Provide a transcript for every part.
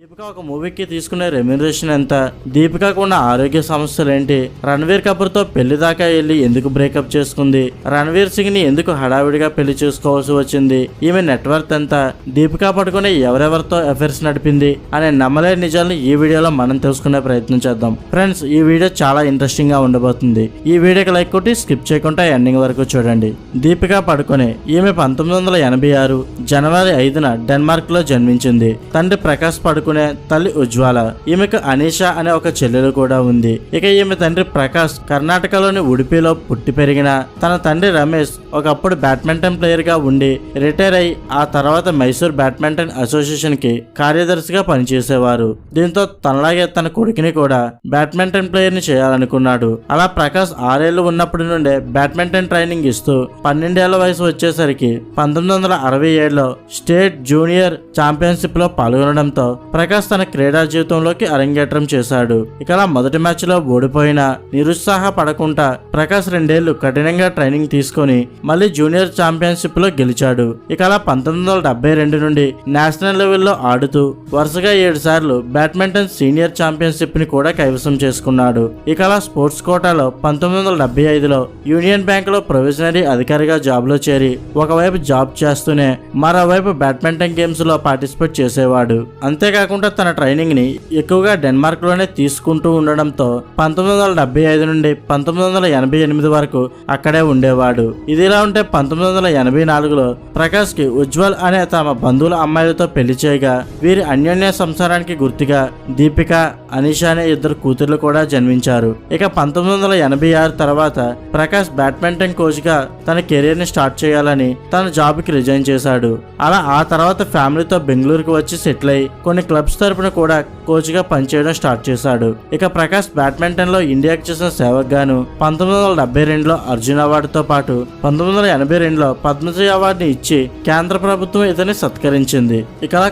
దీపిక ఒక మూవీకి తీసుకునే రెమ్యునరేషన్ ఎంత? దీపికకు ఉన్న ఆరోగ్య సమస్యలు ఏంటి రణవీర్ కపూర్తో పెళ్ళి దాకా వెళ్ళి ఎందుకు బ్రేకప్ చేసుకుంది? రణవీర్ సింగ్ని ఎందుకు హడావిడిగా పెళ్ళి చేసుకోవాల్సి వచ్చింది? ఈమె నెట్వర్క్ ఎంత? దీపిక పట్టుకుని ఎవరెవరితో అఫైర్స్ నడిపింది? అనే నమ్మలేని నిజాలను ఈ వీడియోలో మనం తెలుసుకునే ప్రయత్నం చేద్దాం. ఫ్రెండ్స్ ఈ వీడియో చాలా ఇంట్రెస్టింగ్గా ఉండబోతుంది. ఈ వీడియోకి లైక్ కొట్టి స్కిప్ చేయకుండా ఎండింగ్ వరకు చూడండి. దీపిక పడుకునే ఈమె పంతొమ్మిది వందల ఎనభై ఆరు జనవరి ఐదున డెన్మార్క్లో జన్మించింది. తండ్రి ప్రకాష్ పడుకు తల్లి ఉజ్వాల. ఈమెకు అనీషా అనే ఒక చెల్లెలు కూడా ఉంది. ఇక ఈమె తండ్రి ప్రకాష్ కర్ణాటకలోని ఉడిపిలో పుట్టి పెరిగిన తన తండ్రి రమేష్ ఒకప్పుడు బ్యాడ్మింటన్ ప్లేయర్గా ఉండి రిటైర్ అయి ఆ తర్వాత మైసూర్ బ్యాడ్మింటన్ అసోసియేషన్కి కార్యదర్శిగా పనిచేసేవారు. దీంతో తనలాగే తన కొడుకుని కూడా బ్యాడ్మింటన్ ప్లేయర్ని చేయాలనుకున్నాడు. అలా ప్రకాష్ ఆరేళ్ళు ఉన్నప్పటి నుండే బ్యాడ్మింటన్ ట్రైనింగ్ ఇస్తూ పన్నెండేళ్ళ వయసు వచ్చేసరికి పంతొమ్మిది వందల అరవై ఏడులో స్టేట్ జూనియర్ ఛాంపియన్షిప్లో పాల్గొనడంతో ప్రకాష్ తన క్రీడా జీవితంలోకి అరంగేట్రం చేశాడు. ఇక అలా మొదటి మ్యాచ్లో ఓడిపోయినా నిరుత్సాహపడకుండా ప్రకాష్ రెండేళ్ళు కఠినంగా ట్రైనింగ్ తీసుకొని మళ్ళీ జూనియర్ ఛాంపియన్షిప్లో గెలిచాడు. ఇక అలా పంతొమ్మిది వందల డెబ్బై రెండు నుండి నేషనల్ లెవెల్లో ఆడుతూ వరుసగా ఏడు సార్లు బ్యాడ్మింటన్ సీనియర్ ఛాంపియన్షిప్ని కూడా కైవసం చేసుకున్నాడు. ఇక అలా స్పోర్ట్స్ కోటాలో పంతొమ్మిది వందల డెబ్బై ఐదులో యూనియన్ బ్యాంక్లో ప్రొవిజనరీ అధికారిగా జాబ్లో చేరి ఒకవైపు జాబ్ చేస్తూనే మరోవైపు బ్యాడ్మింటన్ గేమ్స్లో పార్టిసిపేట్ చేసేవాడు. అంతేకాదు అంతేకాకుండా తన ట్రైనింగ్ని ఎక్కువగా డెన్మార్క్లోనే తీసుకుంటూ ఉండడంతో పంతొమ్మిది వందల డెబ్బై ఐదు నుండి పంతొమ్మిది వందల ఎనభై ఎనిమిది వరకు అక్కడే ఉండేవాడు. ఇదిలా ఉంటే పంతొమ్మిది వందల ఎనభై నాలుగులో ప్రకాష్కి ఉజ్వల్ అనే తమ బంధువుల అమ్మాయిలతో పెళ్ళి చేయగా వీరి అన్యోన్య సంసారానికి గుర్తుగా దీపిక అనీషా అనే ఇద్దరు కూతుర్లు కూడా జన్మించారు. ఇక పంతొమ్మిది వందల ఎనభై ఆరు తర్వాత ప్రకాష్ బ్యాడ్మింటన్ కోచ్గా తన కెరీర్ని స్టార్ట్ చేయాలని తన జాబ్కి రిజైన్ చేశాడు. అలా ఆ తర్వాత ఫ్యామిలీతో బెంగళూరుకు వచ్చి సెటిల్ అయి కొన్ని క్లబ్స్ తరపున కూడా కోచ్గా పనిచేయడం స్టార్ట్ చేశాడు. ఇక ప్రకాష్ బ్యాడ్మింటన్లో చేసిన సేవకు గాను పంతొమ్మిది వందల డెబ్బై రెండులో అర్జున్ అవార్డుతో పాటు పంతొమ్మిది వందల ఎనభై రెండులో పద్మశ్రీ అవార్డుని ఇచ్చి కేంద్ర ప్రభుత్వం ఇతన్ని సత్కరించింది. ఇక అలా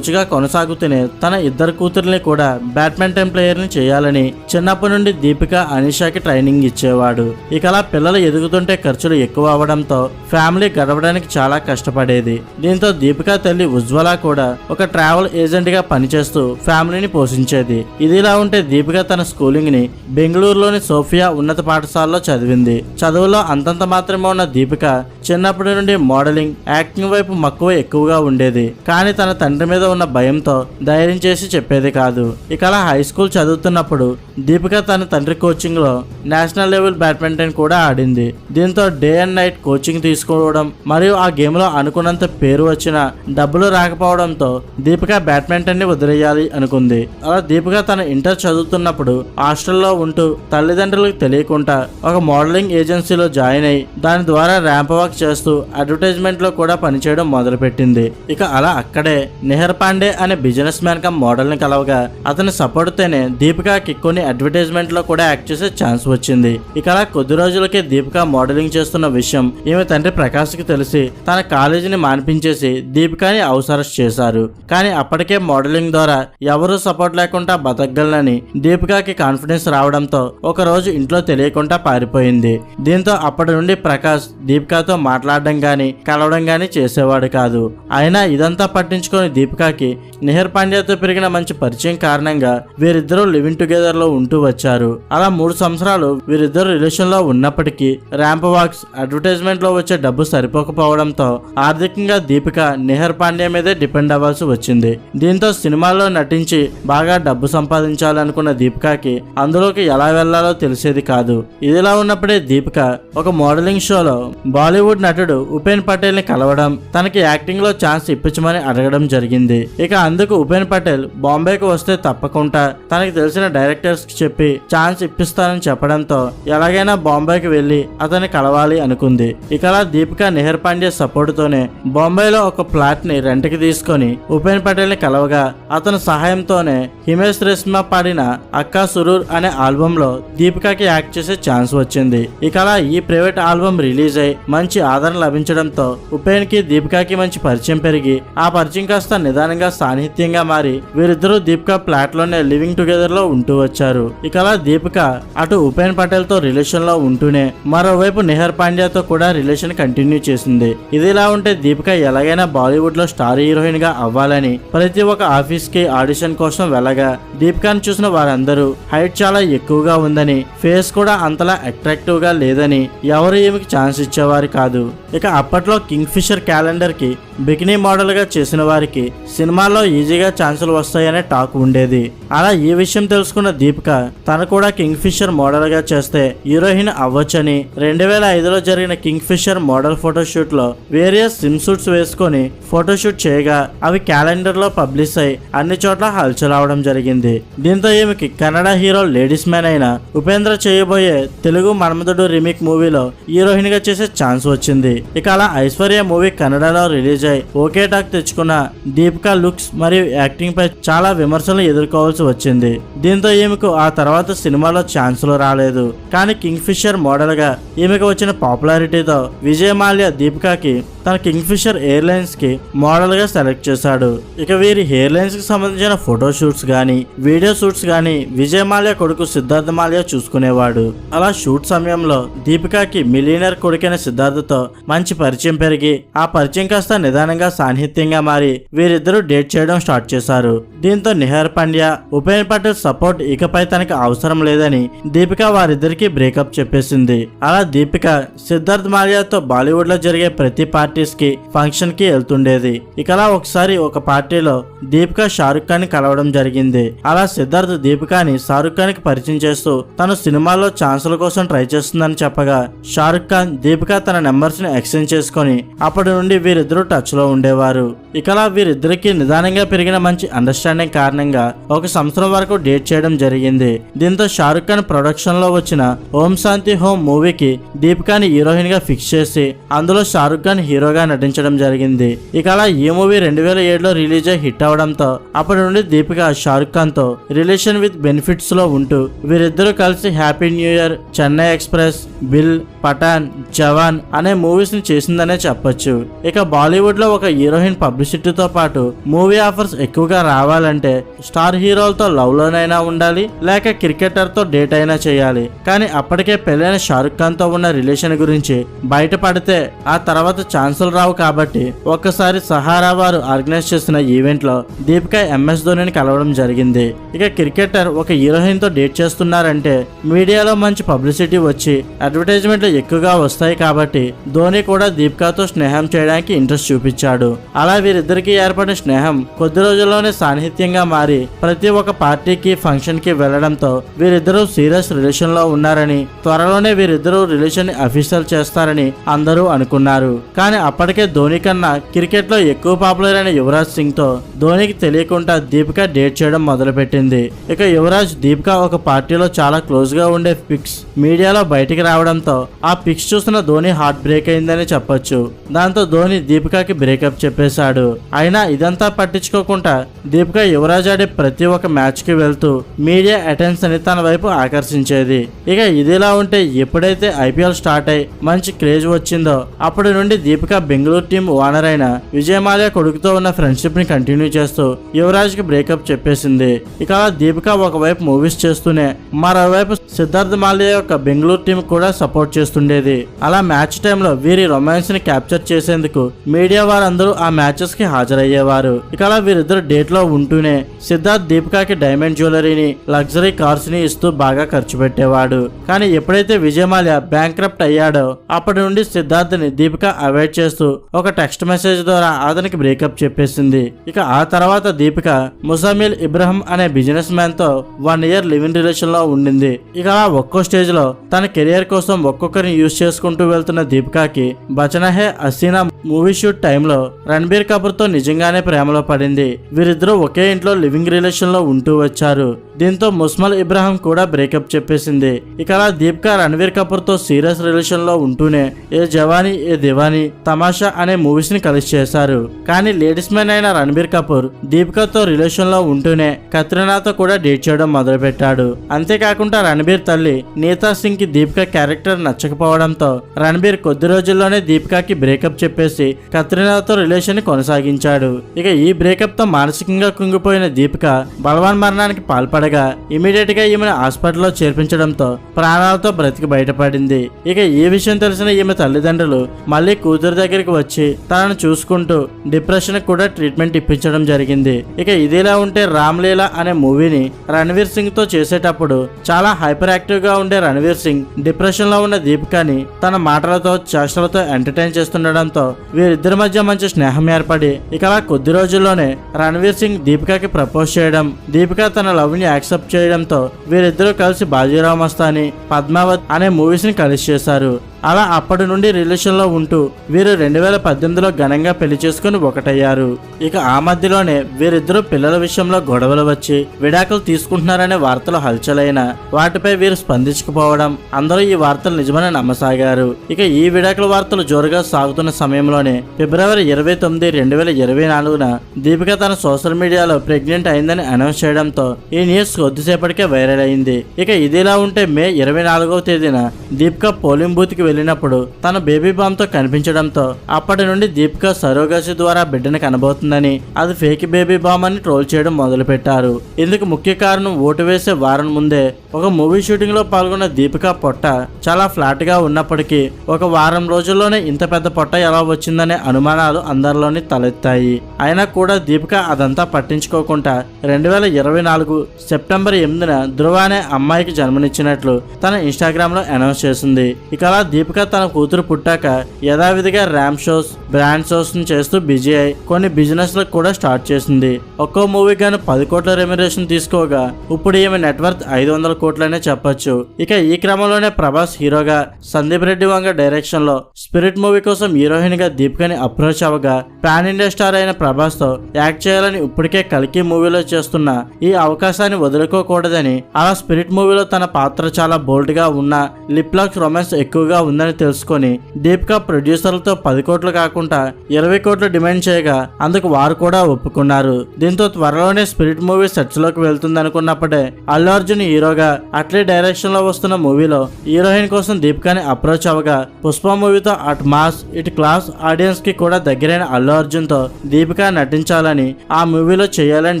కొనసాగుతూనే తన ఇద్దరు కూతుర్ని కూడా బ్యాడ్మింటన్ ప్లేయర్ని చేయాలని చిన్నప్పటి నుండి దీపిక అనిషాకి ట్రైనింగ్ ఇచ్చేవాడు. ఇక అలా పిల్లలు ఎదుగుతుంటే ఖర్చులు ఎక్కువ అవడంతో ఫ్యామిలీ గడవడానికి చాలా కష్టపడేది. దీంతో దీపిక తల్లి ఉజ్వల కూడా ఒక ట్రావెల్ ఏజెంట్గా పని పనిచేస్తూ ఫ్యామిలీని పోషించేది. ఇదిలా ఉంటే దీపిక తన స్కూలింగ్ని బెంగళూరులోని సోఫియా ఉన్నత పాఠశాలలో చదివింది. చదువులో అంతంత మాత్రమే ఉన్న దీపిక చిన్నప్పటి నుండి మోడలింగ్ యాక్టింగ్ వైపు మక్కువ ఎక్కువగా ఉండేది. కానీ తన తండ్రి మీద ఉన్న భయంతో ధైర్యం చేసి చెప్పేది కాదు. ఇక అలా హై స్కూల్ చదువుతున్నప్పుడు దీపిక తన తండ్రి కోచింగ్లో నేషనల్ లెవెల్ బ్యాడ్మింటన్ కూడా ఆడింది. దీంతో డే అండ్ నైట్ కోచింగ్ తీసుకోవడం మరియు ఆ గేమ్లో అనుకున్నంత పేరు వచ్చిన డబ్బులు రాకపోవడంతో దీపిక బ్యాడ్మింటన్ని వదిలేయాలి అనుకుంది. అలా దీపిక తన ఇంటర్ చదువుతున్నప్పుడు హాస్టల్లో ఉంటూ తల్లిదండ్రులకు తెలియకుండా ఒక మోడలింగ్ ఏజెన్సీలో జాయిన్ అయి దాని ద్వారా ర్యాంప్ వాక్ చేస్తూ అడ్వర్టైజ్మెంట్లో కూడా పనిచేయడం మొదలుపెట్టింది. ఇక అలా అక్కడే నిహర్ పాండే అనే బిజినెస్ మ్యాన్ కమ్ మోడల్ని కలవగా అతని సపోర్ట్ తోనే దీపికకి కొన్ని అడ్వర్టైజ్మెంట్లో కూడా యాక్ట్ చేసే ఛాన్స్ వచ్చింది. ఇక అలా కొద్ది రోజులకే దీపిక మోడలింగ్ చేస్తున్న విషయం ఈమె తండ్రి ప్రకాష్కి తెలిసి తన కాలేజీని మాన్పించేసి దీపికని అవసరం చేశారు. కానీ అప్పటికే మోడలింగ్ ద్వారా ఎవరూ సపోర్ట్ లేకుండా బతకగలనని దీపికాకి కాన్ఫిడెన్స్ రావడంతో ఒక రోజు ఇంట్లో తెలియకుండా పారిపోయింది. దీంతో అప్పటి నుండి ప్రకాష్ దీపికతో మాట్లాడడం గాని కలవడం గాని చేసేవాడు కాదు. అయినా ఇదంతా పట్టించుకొని దీపికాకి నిహర్ పాండ్యాతో పెరిగిన మంచి పరిచయం కారణంగా వీరిద్దరూ లివింగ్ టుగెదర్లో ఉంటూ వచ్చారు. అలా మూడు సంవత్సరాలు వీరిద్దరు రిలేషన్లో ఉన్నప్పటికీ ర్యాంప్ వాక్స్ అడ్వర్టైజ్మెంట్లో వచ్చే డబ్బు సరిపోకపోవడంతో ఆర్థికంగా దీపిక నిహర్ పాండ్యా మీదే డిపెండ్ అవ్వాల్సి వచ్చింది. దీంతో సినిమా సినిమాల్లో నటించి బాగా డబ్బు సంపాదించాలనుకున్న దీపికకి అందులోకి ఎలా వెళ్ళాలో తెలిసేది కాదు. ఇదిలా ఉన్నప్పుడే దీపిక ఒక మోడలింగ్ షోలో బాలీవుడ్ నటుడు ఉపేన్ పటేల్ని కలవడం తనకి యాక్టింగ్లో ఛాన్స్ ఇప్పించమని అడగడం జరిగింది. ఇక అందుకు ఉపేన్ పటేల్ బాంబేకి వస్తే తప్పకుండా తనకి తెలిసిన డైరెక్టర్స్కి చెప్పి ఛాన్స్ ఇప్పిస్తానని చెప్పడంతో ఎలాగైనా బాంబేకి వెళ్ళి అతన్ని కలవాలి అనుకుంది. ఇక అలా దీపిక నెహర్ పాండ్యా సపోర్ట్ తోనే బాంబేలో ఒక ఫ్లాట్ని రెంట్కి తీసుకొని ఉపేన్ పటేల్ని కలవగా అతని సహాయంతోనే హిమేష్ రేష్మ పాడిన అక్కా సురూర్ అనే ఆల్బమ్లో దీపికకి యాక్ట్ చేసే ఛాన్స్ వచ్చింది. ఇక అలా ఈ ప్రైవేట్ ఆల్బమ్ రిలీజ్ అయి మంచి ఆదరణ లభించడంతో ఉపేన్కి దీపికకి మంచి పరిచయం పెరిగి ఆ పరిచయం కాస్త నిదానంగా సాన్నిహిత్యంగా మారి వీరిద్దరూ దీపిక ఫ్లాట్లోనే లివింగ్ టుగెదర్లో ఉంటూ వచ్చారు. ఇక అలా దీపిక అటు ఉపేన్ పటేల్తో రిలేషన్లో ఉంటూనే మరోవైపు నిహర్ పాండ్యాతో కూడా రిలేషన్ కంటిన్యూ చేసింది. ఇదిలా ఉంటే దీపిక ఎలాగైనా బాలీవుడ్లో స్టార్ హీరోయిన్గా అవ్వాలని ప్రతి ఒక్క ఆఫీస్ మూవీస్ ఆడిషన్ కోసం వెళ్ళగా దీపికాను చూసిన వారందరూ హైట్ చాలా ఎక్కువగా ఉందని ఫేస్ కూడా అంతలా అట్రాక్టివ్గా లేదని ఎవరు ఈమెకి ఛాన్స్ ఇచ్చేవారు కాదు. ఇక అప్పట్లో కింగ్ ఫిషర్ క్యాలెండర్కి బికినీ మోడల్గా చేసిన వారికి సినిమాల్లో ఈజీగా ఛాన్సులు వస్తాయనే టాక్ ఉండేది. అలా ఈ విషయం తెలుసుకున్న దీపిక తను కూడా కింగ్ ఫిషర్ మోడల్గా చేస్తే హీరోయిన్ అవ్వచ్చని రెండు వేల ఐదులో జరిగిన కింగ్ ఫిషర్ మోడల్ ఫోటోషూట్లో వేరియస్ సిమ్ సూట్స్ వేసుకొని ఫోటోషూట్ చేయగా అవి క్యాలెండర్లో పబ్లిష్ అయి అన్ని చోట్ల హల్చల్ అవడం జరిగింది. దీంతో ఈమెకి కన్నడ హీరో లేడీస్ మ్యాన్ అయిన ఉపేంద్ర చేయబోయే తెలుగు మన్మధుడు రిమిక్ మూవీలో హీరోయిన్గా చేసే ఛాన్స్ వచ్చింది. ఇక అలా ఐశ్వర్య మూవీ కన్నడలో రిలీజ్ అయి ఓకే టాక్ తెచ్చుకున్న దీపికా లుక్స్ మరియు యాక్టింగ్ పై చాలా విమర్శలు ఎదుర్కోవాల్సి వచ్చింది. దీంతో ఈమెకు ఆ తర్వాత సినిమాలో ఛాన్సులు రాలేదు. కానీ కింగ్ ఫిషర్ మోడల్గా ఈమెకు వచ్చిన పాపులారిటీతో విజయమాల్య దీపికాకి తన కింగ్ఫిషర్ ఎయిర్లైన్స్కి మోడల్గా సెలెక్ట్ చేశాడు. ఇక వీరి ఎయిర్లైన్స్కి సంబంధించిన ఫోటో షూట్స్ గానీ వీడియో షూట్స్ గానీ విజయ్ మాల్యా కొడుకు సిద్ధార్థ మాల్యా చూసుకునేవాడు. అలా షూట్ సమయంలో దీపికాకి మిలియనర్ కొడుకైన సిద్ధార్థతో మంచి పరిచయం పెరిగి ఆ పరిచయం కాస్త నిదానంగా సాన్నిహిత్యంగా మారి వీరిద్దరూ డేట్ చేయడం స్టార్ట్ చేశారు. దీంతో నిహార్ పాండ్యా ఉపేన్ పటేల్ సపోర్ట్ ఇకపై తనకి అవసరం లేదని దీపిక వారిద్దరికి బ్రేకప్ చెప్పేసింది. అలా దీపిక సిద్ధార్థ్ మాల్యాతో బాలీవుడ్లో జరిగే ప్రతి పార్టీ పార్టీస్కి ఫంక్షన్కి వెళ్తుండేది. ఇకలా ఒకసారి ఒక పార్టీలో దీపిక షారుఖ్ ఖాన్ కలవడం జరిగింది. అలా సిద్ధార్థ్ దీపికాని షారుఖ్ ఖాన్కి పరిచయం చేస్తూ తను సినిమాల్లో ఛాన్సుల కోసం ట్రై చేస్తుందని చెప్పగా షారుఖ్ ఖాన్ దీపిక తన నెంబర్స్ని ఎక్స్చేంజ్ చేసుకొని అప్పటి నుండి వీరిద్దరూ టచ్లో ఉండేవారు. ఇకలా వీరిద్దరికి నిదానంగా పెరిగిన మంచి అండర్స్టాండింగ్ కారణంగా ఒక సంవత్సరం వరకు డేట్ చేయడం జరిగింది. దీంతో షారుఖ్ ఖాన్ ప్రొడక్షన్లో వచ్చిన ఓం శాంతి హోమ్ మూవీకి దీపికాని హీరోయిన్గా ఫిక్స్ చేసి అందులో షారుఖ్ ఖాన్ హీరో హీరోగా నటించడం జరిగింది. ఇక అలా ఈ మూవీ రెండు వేల ఏడులో రిలీజ్ అయి హిట్ అవడంతో అప్పటి నుండి దీపిక షారుఖ్ ఖాన్తో రిలేషన్ విత్ బెనిఫిట్స్లో ఉంటూ వీరిద్దరూ కలిసి Happy New Year Chennai Express bill Pathaan Jawan అనే మూవీస్ని చేసిందనే చెప్పొచ్చు. ఇక బాలీవుడ్లో ఒక హీరోయిన్ పబ్లిసిటీతో పాటు మూవీ ఆఫర్స్ ఎక్కువగా రావాలంటే స్టార్ హీరోలతో లవ్ లోనైనా ఉండాలి లేక క్రికెటర్తో డేట్ అయినా చేయాలి. కానీ అప్పటికే పెళ్ళైన షారుఖ్ ఖాన్తో ఉన్న రిలేషన్ గురించి బయటపడితే ఆ తర్వాత ఛాన్సులు రావు కాబట్టి ఒక్కసారి సహారా వారు ఆర్గనైజ్ చేసిన ఈవెంట్లో దీపిక ఎంఎస్ ధోనిని కలవడం జరిగింది. ఇక క్రికెటర్ ఒక హీరోయిన్తో డేట్ చేస్తున్నారంటే మీడియాలో మంచి పబ్లిసిటీ వచ్చి అడ్వర్టైజ్మెంట్లు ఎక్కువగా వస్తాయి కాబట్టి ధోని కూడా దీపికతో స్నేహం చేయడానికి ఇంట్రెస్ట్ చూపించాడు. అలా వీరిద్దరికి ఏర్పడిన స్నేహం కొద్ది రోజుల్లోనే సాన్నిహిత్యంగా మారి ప్రతి ఒక్క పార్టీకి ఫంక్షన్కి వెళ్ళడంతో వీరిద్దరూ సీరియస్ రిలేషన్లో ఉన్నారని త్వరలోనే వీరిద్దరూ రిలేషన్ అఫీషియల్ చేస్తారని అందరూ అనుకున్నారు. కానీ అప్పటికే ధోని కన్నా క్రికెట్లో ఎక్కువ పాపులర్ అయిన యువరాజ్ సింగ్తో ధోనికి తెలియకుండా దీపిక డేట్ చేయడం మొదలుపెట్టింది. ఇక యువరాజ్ దీపిక ఒక పార్టీలో చాలా క్లోజ్గా ఉండే పిక్స్ మీడియాలో బయటికి రావడంతో ఆ పిక్స్ చూసిన ధోని హార్ట్ బ్రేక్ అయిందని చెప్పొచ్చు. దాంతో ధోని దీపికకి బ్రేకప్ చెప్పేశాడు. అయినా ఇదంతా పట్టించుకోకుండా దీపిక యువరాజ్ ఆడే ప్రతి ఒక్క మ్యాచ్కి వెళ్తూ మీడియా అటెన్షన్ తన వైపు ఆకర్షించేది. ఇక ఇదిలా ఉంటే ఎప్పుడైతే ఐపీఎల్ స్టార్ట్ అయి మంచి క్రేజ్ వచ్చిందో అప్పటి నుండి దీపిక బెంగళూరు టీం ఓనర్ అయిన విజయమాల్య కొడుకుతో ఉన్న ఫ్రెండ్షిప్ని కంటిన్యూ చేస్తూ యువరాజ్కి బ్రేకప్ చెప్పేసింది. ఇక దీపిక ఒకవైపు మూవీస్ చేస్తూనే మరోవైపు సిద్ధార్థ్ మాల్య యొక్క బెంగళూరు టీం కూడా సపోర్ట్ చేస్తుండేది. అలా మ్యాచ్ టైంలో వీరి రొమాన్స్ని క్యాప్చర్ చేసేందుకు మీడియా వారందరూ ఆ మ్యాచెస్కి హాజరయ్యేవారు. ఇక అలా వీరిద్దరు డేట్లో ఉంటూనే సిద్ధార్థ్ దీపికాకి డైమండ్ జ్యువెలరీని లగ్జరీ కార్స్ని ఇస్తూ బాగా ఖర్చు పెట్టేవాడు. కానీ ఎప్పుడైతే విజయమాల్య బ్యాంక్రప్ట్ అయ్యాడో అప్పటి నుండి సిద్ధార్థ్ని దీపిక అవాయిడ్ చేస్తూ ఒక టెక్స్ట్ మెసేజ్ ద్వారా అతనికి బ్రేకప్ చెప్పేసింది. ఇక ఆ తర్వాత దీపిక ముసామిల్ ఇబ్రహం అనే బిజినెస్ మ్యాన్తో వన్ ఇయర్ లివింగ్ రిలేషన్లో ఉండింది. ఇక అలా ఒక్కో స్టేజ్లో తన కెరియర్ కోసం ఒక్కొక్కరిని యూజ్ చేసుకుంటూ వెళ్తున్న దీపికాకి బచనహే అసీనా మూవీ షూట్ టైంలో రణబీర్ కపూర్తో నిజంగానే ప్రేమలో పడింది. వీరిద్దరూ ఒకే ఇంట్లో లివింగ్ రిలేషన్లో ఉంటూ వచ్చారు. దీంతో ముస్మల్ ఇబ్రాహిం కూడా బ్రేకప్ చెప్పేసింది. ఇక అలా దీపిక రణవీర్ కపూర్తో సీరియస్ రిలేషన్లో ఉంటూనే ఏ జవానీ ఏ దివానీ తమాషా అనే మూవీస్ని కలిసి చేశారు. కానీ లేడీస్ మ్యాన్ అయిన రణబీర్ కపూర్ దీపికతో రిలేషన్లో ఉంటూనే కత్రినాతో కూడా డేట్ చేయడం మొదలుపెట్టాడు. అంతేకాకుండా రణబీర్ తల్లి నీతా సింగ్కి దీపిక క్యారెక్టర్ నచ్చకపోవడంతో రణబీర్ కొద్ది రోజుల్లోనే దీపికకి బ్రేకప్ చెప్పేసి కత్రినాతో రిలేషన్ని కొనసాగించాడు. ఇక ఈ బ్రేకప్తో మానసికంగా కుంగిపోయిన దీపిక బలవాన్ మరణానికి పాల్పడగా ఇమీడియట్గా ఈమెను హాస్పిటల్లో చేర్పించడంతో ప్రాణాలతో బ్రతికి బయటపడింది. ఇక ఈ విషయం తెలిసిన ఈమె తల్లిదండ్రులు మళ్ళీ కూతురు దగ్గరికి వచ్చి తనను చూసుకుంటూ డిప్రెషన్ కూడా ట్రీట్మెంట్ ఇప్పించడం జరిగింది. ఇక ఇదిలా ఉంటే రామ్లీలా అనే మూవీని రణవీర్ సింగ్తో చేసేటప్పుడు చాలా హైపర్ యాక్టివ్గా ఉండే రణవీర్ సింగ్ డిప్రెషన్లో ఉన్న దీపికాని తన మాటలతో చేష్టలతో ఎంటర్టైన్ చేస్తుండడంతో వీరిద్దరి మధ్య మంచి స్నేహం ఏర్పడి ఇక అలా కొద్ది రోజుల్లోనే రణవీర్ సింగ్ దీపికాకి ప్రపోజ్ చేయడం దీపిక తన లవ్ని యాక్సెప్ట్ చేయడంతో వీరిద్దరూ కలిసి బాజీరావు మస్తాని పద్మావత్ అనే మూవీస్ని కలిసి చేశారు. అలా అప్పటి నుండి రిలేషన్లో ఉంటూ వీరు రెండు వేల పద్దెనిమిదిలో ఘనంగా పెళ్ళి చేసుకుని ఒకటయ్యారు. ఇక ఆ మధ్యలోనే వీరిద్దరూ పిల్లల విషయంలో గొడవలు వచ్చి విడాకులు తీసుకుంటున్నారనే వార్తలు హల్చలైన వాటిపై వీరు స్పందించకపోవడం అందరూ ఈ వార్తలు నిజమని నమ్మసాగారు. ఇక ఈ విడాకుల వార్తలు జోరుగా సాగుతున్న సమయంలోనే ఫిబ్రవరి ఇరవై తొమ్మిది రెండు వేల ఇరవై నాలుగున దీపిక తన సోషల్ మీడియాలో ప్రెగ్నెంట్ అయిందని అనౌన్స్ చేయడంతో ఈ న్యూస్ కొద్దిసేపటికే వైరల్ అయింది. ఇక ఇదిలా ఉంటే మే ఇరవై నాలుగవ తేదీన దీపిక పోలింగ్ బూత్కి వెళ్ళినప్పుడు తన బేబీ బామ్తో కనిపించడంతో అప్పటి నుండి దీపిక సరోగసి ద్వారా బిడ్డను కనబోతుందని అది ఫేక్ బేబీ బామ్ అని ట్రోల్ చేయడం మొదలుపెట్టారు. ఇందుకు ముఖ్య కారణం ఓటు వేసే వారం ముందే ఒక మూవీ షూటింగ్లో పాల్గొన్న దీపిక పొట్ట చాలా ఫ్లాట్గా ఉన్నప్పటికీ ఒక వారం రోజుల్లోనే ఇంత పెద్ద పొట్ట ఎలా వచ్చిందనే అనుమానాలు అందరిలోని తలెత్తాయి. అయినా కూడా దీపిక అదంతా పట్టించుకోకుండా రెండు వేల ఇరవై నాలుగు సెప్టెంబర్ ఎనిమిదిన ధ్రువ అనే అమ్మాయికి జన్మనిచ్చినట్లు తన ఇన్స్టాగ్రామ్లో అనౌన్స్ చేసింది. ఇక అలా దీపిక తన కూతురు పుట్టాక యథావిధిగా ర్యామ్ షోస్ బ్రాండ్ షోస్ చేస్తూ బిజీ అయి కొన్ని బిజినెస్లకు కూడా స్టార్ట్ చేసింది. ఒక్కో మూవీ గాను పది కోట్ల రెమ్యురేషన్ తీసుకోగా ఇప్పుడు ఈమె నెట్వర్క్ ఐదు వందల కోట్లనే చెప్పొచ్చు. ఇక ఈ క్రమంలోనే ప్రభాస్ హీరోగా సందీప్ రెడ్డి వంగ డైరెక్షన్లో స్పిరిట్ మూవీ కోసం హీరోయిన్గా దీపికని అప్రోచ్ అవ్వగా పాన్ ఇండియా స్టార్ అయిన ప్రభాస్తో యాక్ట్ చేయాలని ఇప్పటికే కలికి మూవీలో చేస్తున్న ఈ అవకాశాన్ని వదులుకోకూడదని అలా స్పిరిట్ మూవీలో తన పాత్ర చాలా బోల్డ్గా ఉన్న లిప్ రొమాన్స్ ఎక్కువగా ఉందని తెలుసుకొని దీపికా ప్రొడ్యూసర్లతో పది కోట్లు కాకుండా ఇరవై కోట్లు డిమాండ్ చేయగా అందుకు వారు కూడా ఒప్పుకున్నారు. దీంతో త్వరలోనే స్పిరిట్ మూవీ సెట్స్లోకి వెళ్తుంది అనుకున్నప్పుడే అల్లు అర్జున్ హీరోగా అట్లే డైరెక్షన్లో వస్తున్న మూవీలో హీరోయిన్ కోసం దీపికాని అప్రోచ్ అవ్వగా పుష్ప మూవీతో అట్ మాస్ ఇటు క్లాస్ ఆడియన్స్కి కూడా దగ్గరైన అల్లు అల్లు తో దీపిక నటించాలని ఆ మూవీలో చేయాలని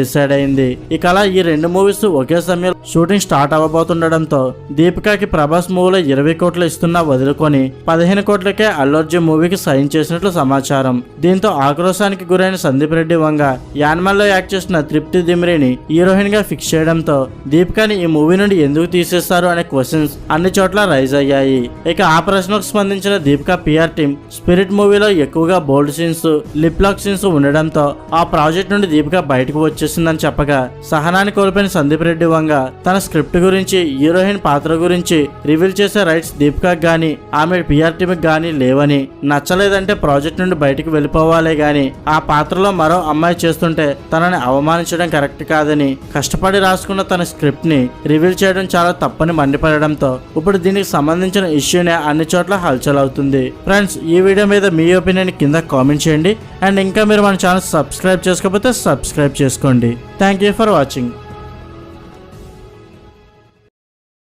డిసైడ్ అయింది. ఇక అలా ఈ రెండు మూవీస్ ఒకే సమయంలో షూటింగ్ స్టార్ట్ అవ్వబోతుండడంతో దీపికకి ప్రభాస్ మూవీలో ఇరవై కోట్లు ఇస్తున్నా వదులుకొని పదిహేను కోట్లకే అల్లు అర్జున్ మూవీకి సైన్ చేసినట్లు సమాచారం. దీంతో ఆక్రోశానికి గురైన సందీప్ రెడ్డి వంగ యాన్మల్లో యాక్ట్ చేసిన తృప్తి దిమ్రిని హీరోయిన్గా ఫిక్స్ చేయడంతో దీపికని ఈ మూవీ నుండి ఎందుకు తీసేస్తారు అనే క్వశ్చన్స్ అన్ని చోట్ల రైజ్ అయ్యాయి. ఇక ఆ ప్రశ్నకు స్పందించిన దీపిక పిఆర్ టీం స్పిరిట్ మూవీలో ఎక్కువగా బోల్డ్ సీన్స్ లిప్లాక్సిన్స్ సీన్స్ ఉండడంతో ఆ ప్రాజెక్ట్ నుండి దీపిక బయటకు వచ్చేసిందని చెప్పగా సహనాన్ని కోల్పోయిన సందీప్ రెడ్డి వంగ తన స్క్రిప్ట్ గురించి హీరోయిన్ పాత్ర గురించి రివీల్ చేసే రైట్స్ దీపికకు గాని ఆమె పిఆర్ టీమ్ గాని లేవని. నచ్చలేదంటే ప్రాజెక్ట్ నుండి బయటకు వెళ్ళిపోవాలే గాని ఆ పాత్రలో మరో అమ్మాయి చేస్తుంటే తనని అవమానించడం కరెక్ట్ కాదని. కష్టపడి రాసుకున్న తన స్క్రిప్ట్ని రివీల్ చేయడం చాలా తప్పని మండిపడడంతో ఇప్పుడు దీనికి సంబంధించిన ఇష్యూనే అన్ని చోట్ల హల్చల్ అవుతుంది. ఫ్రెండ్స్ ఈ వీడియో మీద మీ ఒపీనియన్ కింద కామెంట్ చేయండి. అండ్ ఇంకా మీరు మన ఛానల్ సబ్స్క్రైబ్ చేసుకోకపోతే సబ్స్క్రైబ్ చేసుకోండి. Thank you for watching